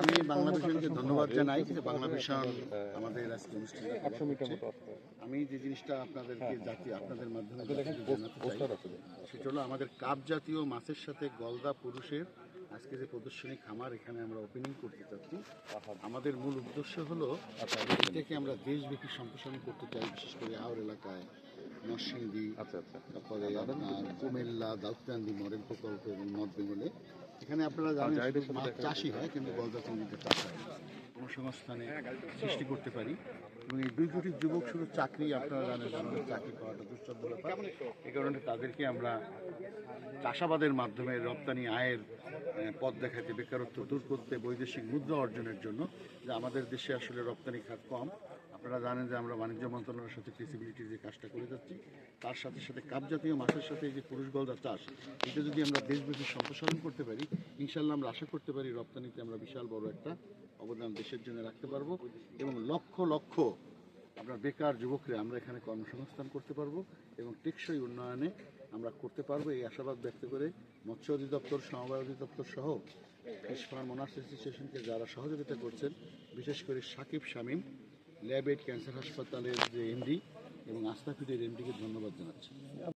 আমি ধন্যবাদ জানাই যে আমাদের আজকে হচ্ছে। আমি যে জিনিসটা আপনাদেরকে জাতি আপনাদের মাধ্যমে সেটা হলো আমাদের কাপ জাতীয় মাছের সাথে গলদা পুরুষের আজকে যে প্রদর্শনী খামার এখানে আমরা ওপেনিং করতে চাচ্ছি। আমাদের মূল উদ্দেশ্য হলো এটাকে আমরা দেশব্যাপী সম্প্রসারণ করতে চাই বিশেষ করে আওর এলাকায়। নরসিংদী আচ্ছা আচ্ছা। তারপরে আপনার কুমিল্লা দাউদকান্দি মডেল প্রকল্প এবং নর্থ বেঙ্গলে। এখানে আপনারা জানেন মাছ চাষই হয় কিন্তু গলদা চিংড়িতে চাষ হয় কর্মসংস্থানে সৃষ্টি করতে পারি। এবং এই দুই কোটি যুবক শুধু চাকরি আপনারা জানেন আমাদের চাকরি পাওয়াটা দুঃসাধ্য ব্যাপার। এই কারণে তাদেরকে আমরা চাষাবাদের মাধ্যমে রপ্তানি আয়ের পথ দেখাতে বেকারত্ব দূর করতে বৈদেশিক মুদ্রা অর্জনের জন্য যে আমাদের দেশে আসলে রপ্তানি খাত কম। আপনারা জানেন যে আমরা বাণিজ্য মন্ত্রণালয়ের সাথে ফেসিবিলিটির যে কাজটা করে যাচ্ছি, তার সাথে সাথে কাপ জাতীয় মাছের সাথে এই যে পুরুষ গলদা চাষ, এটা যদি আমরা দেশব্যাপী সম্প্রসারণ করতে পারি ইনশাল্লাহ আমরা আশা করতে পারি রপ্তানিতে আমরা বিশাল বড় একটা অবদান দেশের জন্য রাখতে পারব এবং লক্ষ লক্ষ আপনার বেকার যুবকরা আমরা এখানে কর্মসংস্থান করতে পারব এবং টেকসই উন্নয়নে আমরা করতে পারব। এই আশাবাদ ব্যক্ত করে মৎস্য অধিদপ্তর, সমবায় অধিদপ্তর সহ ফিশ ফার্ম ওনার্স অ্যাসোসিয়েশনকে যারা সহযোগিতা করছেন, বিশেষ করে Shakib Shamim Labaid cancer হাসপাতালের যে এমডি এবং আস্থাফিদের এমডিকে ধন্যবাদ জানাচ্ছি।